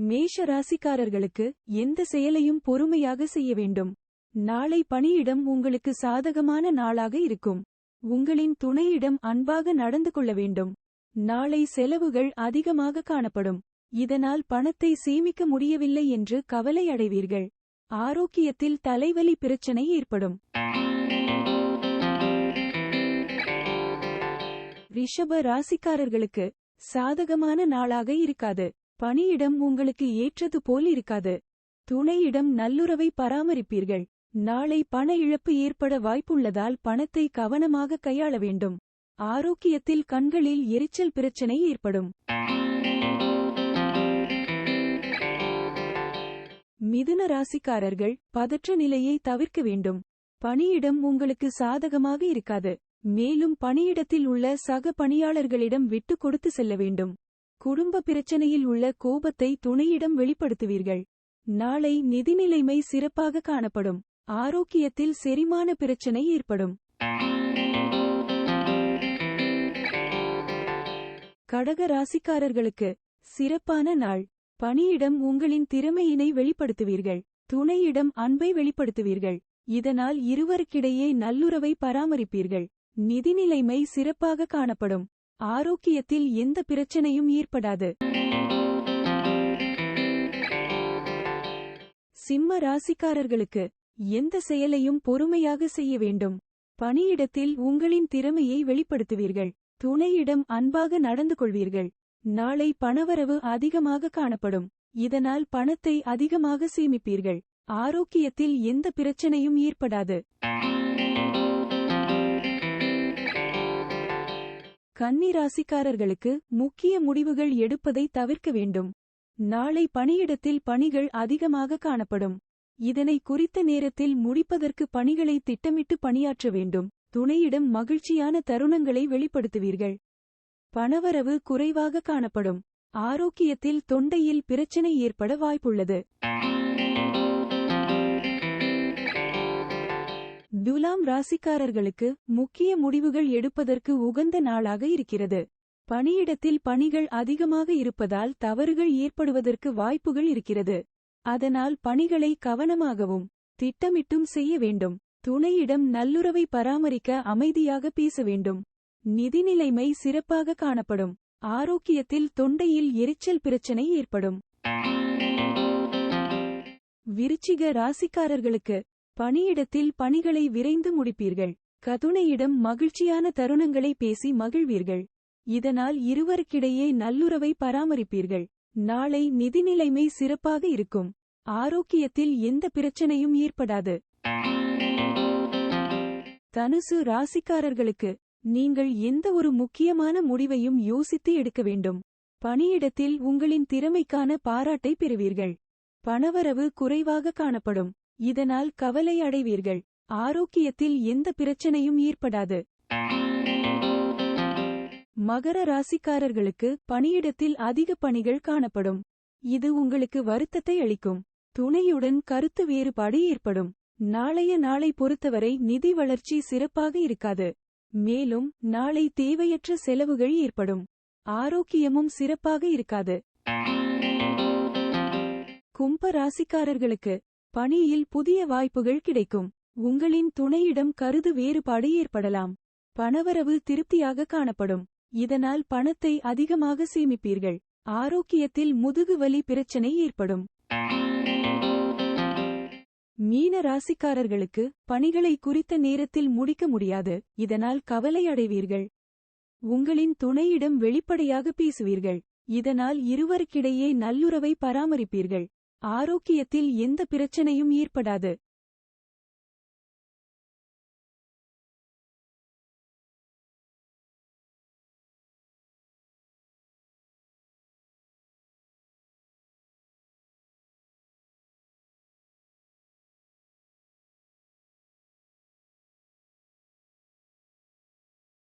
மேஷ ராசிக்காரர்களுக்கு எந்த செயலையும் பொறுமையாக செய்ய வேண்டும். நாளை பணியிடம் உங்களுக்கு சாதகமான நாளாக இருக்கும். உங்களின் துணையிடம் அன்பாக நடந்து கொள்ள வேண்டும். நாளை செலவுகள் அதிகமாக காணப்படும். இதனால் பணத்தை சேமிக்க முடியவில்லை என்று கவலை அடைவீர்கள். ஆரோக்கியத்தில் தலைவலி பிரச்சனை ஏற்படும். ரிஷப ராசிக்காரர்களுக்கு சாதகமான நாளாக இருக்காது. பணியிடம் உங்களுக்கு ஏற்றது போல் இருக்காது. துணையிடம் நல்லுறவை பராமரிப்பீர்கள். நாளை பண இழப்பு ஏற்பட வாய்ப்புள்ளதால் பணத்தை கவனமாக கையாள வேண்டும். ஆரோக்கியத்தில் கண்களில் எரிச்சல் பிரச்சனை ஏற்படும். மிதுன ராசிக்காரர்கள் பதற்ற நிலையை தவிர்க்க வேண்டும். பணியிடம் உங்களுக்கு சாதகமாக இருக்காது. மேலும் பணியிடத்தில் உள்ள சக பணியாளர்களிடம் விட்டு கொடுத்து செல்ல வேண்டும். குடும்ப பிரச்சனையில் உள்ள கோபத்தை துணையிடம் வெளிப்படுத்துவீர்கள். நாளை நிதிநிலைமை சிறப்பாக காணப்படும். ஆரோக்கியத்தில் செரிமான பிரச்சனை ஏற்படும். கடக ராசிக்காரர்களுக்கு சிறப்பான நாள். பணியிடம் உங்களின் திறமையினை வெளிப்படுத்துவீர்கள். துணையிடம் அன்பை வெளிப்படுத்துவீர்கள். இதனால் இருவருக்கிடையே நல்லுறவை பராமரிப்பீர்கள். நிதிநிலைமை சிறப்பாக காணப்படும். ஆரோக்கியத்தில் எந்த பிரச்சனையும் ஏற்படாது. சிம்ம ராசிக்காரர்களுக்கு எந்த செயலையும் பொறுமையாக செய்ய வேண்டும். பணியிடத்தில் உங்களின் திறமையை வெளிப்படுத்துவீர்கள். துணையிடம் அன்பாக நடந்து கொள்வீர்கள். நாளை பணவரவு அதிகமாக காணப்படும். இதனால் பணத்தை அதிகமாக சேமிப்பீர்கள். ஆரோக்கியத்தில் எந்த பிரச்சனையும் ஏற்படாது. கன்னி ராசிக்காரர்களுக்கு முக்கிய முடிவுகள் எடுப்பதை தவிர்க்க வேண்டும். நாளை பணியிடத்தில் பணிகள் அதிகமாக காணப்படும். இதனை குறித்த நேரத்தில் முடிப்பதற்கு பணிகளை திட்டமிட்டு பணியாற்ற வேண்டும். துணையிடம் மகிழ்ச்சியான தருணங்களை வெளிப்படுத்துவீர்கள். பணவரவு குறைவாக காணப்படும். ஆரோக்கியத்தில் தொண்டையில் பிரச்சனை ஏற்பட வாய்ப்புள்ளது. துலாம் ராசிக்காரர்களுக்கு முக்கிய முடிவுகள் எடுப்பதற்கு உகந்த நாளாக இருக்கிறது. பணியிடத்தில் பணிகள் அதிகமாக இருப்பதால் தவறுகள் ஏற்படுவதற்கு வாய்ப்புகள் இருக்கிறது. அதனால் பணிகளை கவனமாகவும் திட்டமிட்டும் செய்ய வேண்டும். துணையிடம் நல்லுறவை பராமரிக்க அமைதியாக பேச வேண்டும். நிதிநிலைமை சிறப்பாக காணப்படும். ஆரோக்கியத்தில் தொண்டையில் எரிச்சல் பிரச்சனை ஏற்படும். விருச்சிக ராசிக்காரர்களுக்கு பணியிடத்தில் பணிகளை விரைந்து முடிப்பீர்கள். கதுணையிடம் மகிழ்ச்சியான தருணங்களை பேசி மகிழ்வீர்கள். இதனால் இருவருக்கிடையே நல்லுறவை பராமரிப்பீர்கள். நாளை நிதிநிலைமை சிறப்பாக இருக்கும். ஆரோக்கியத்தில் எந்த பிரச்சனையும் ஏற்படாது. தனுசு ராசிக்காரர்களுக்கு நீங்கள் எந்த ஒரு முக்கியமான முடிவையும் யோசித்து எடுக்க வேண்டும். பணியிடத்தில் உங்களின் திறமைக்கான பாராட்டை பெறுவீர்கள். பணவரவு குறைவாக காணப்படும். இதனால் கவலை அடைவீர்கள். ஆரோக்கியத்தில் எந்த பிரச்சனையும் ஏற்படாது. மகர ராசிக்காரர்களுக்கு பணியிடத்தில் அதிக பணிகள் காணப்படும். இது உங்களுக்கு வருத்தத்தை அளிக்கும். துணையுடன் கருத்து வேறுபாடு ஏற்படும். நாளைய நாளை பொறுத்தவரை நிதி வளர்ச்சி சிறப்பாக இருக்காது. மேலும் நாளை தேவையற்ற செலவுகள் ஏற்படும். ஆரோக்கியமும் சிறப்பாக இருக்காது. கும்ப ராசிக்காரர்களுக்கு பணியில் புதிய வாய்ப்புகள் கிடைக்கும். உங்களின் துணையிடம் கருது வேறுபாடு ஏற்படலாம். பணவரவு திருப்தியாக காணப்படும். இதனால் பணத்தை அதிகமாக சேமிப்பீர்கள். ஆரோக்கியத்தில் முதுகு வலி பிரச்சனை ஏற்படும். மீன ராசிக்காரர்களுக்கு பணிகளை குறித்த நேரத்தில் முடிக்க முடியாது. இதனால் கவலை அடைவீர்கள். உங்களின் துணையிடம் வெளிப்படையாக பேசுவீர்கள். இதனால் இருவருக்கிடையே நல்லுறவை பராமரிப்பீர்கள். ஆரோக்கியத்தில் எந்த பிரச்சனையும் ஏற்படாது.